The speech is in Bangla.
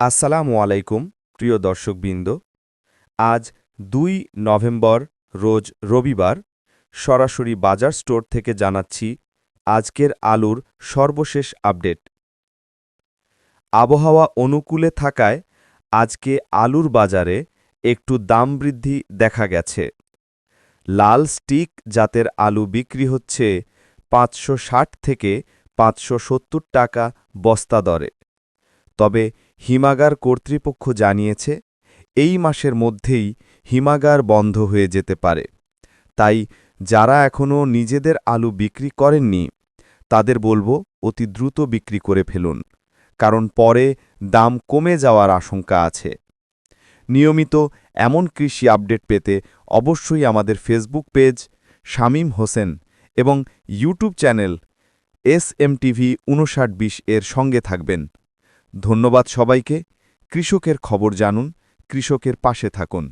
আসসালামু আলাইকুম, প্রিয় দর্শকবৃন্দ। আজ দুই নভেম্বর, রোজ রবিবার, সরাসরি বাজার স্টোর থেকে জানাচ্ছি আজকের আলুর সর্বশেষ আপডেট। আবহাওয়া অনুকূলে থাকায় আজকে আলুর বাজারে একটু দাম বৃদ্ধি দেখা গেছে। লাল স্টিক জাতের আলু বিক্রি হচ্ছে পাঁচশো ষাট থেকে পাঁচশো সত্তর টাকা বস্তা দরে। তবে হিমাগার কর্তৃপক্ষ জানিয়েছে, এই মাসের মধ্যেই হিমাগার বন্ধ হয়ে যেতে পারে। তাই, যারা এখনও নিজেদের আলু বিক্রি করেননি, তাদের বলব অতি দ্রুত বিক্রি করে ফেলুন, কারণ পরে দাম কমে যাওয়ার আশঙ্কা আছে। নিয়মিত এমন কৃষি আপডেট পেতে অবশ্যই আমাদের ফেসবুক পেজ শামীম হোসেন এবং YouTube channel S M TV উনষাট বিশ এর সঙ্গে থাকবেন। ধন্যবাদ সবাইকে। কৃষকের খবর জানুন কৃষকের পাশে থাকুন।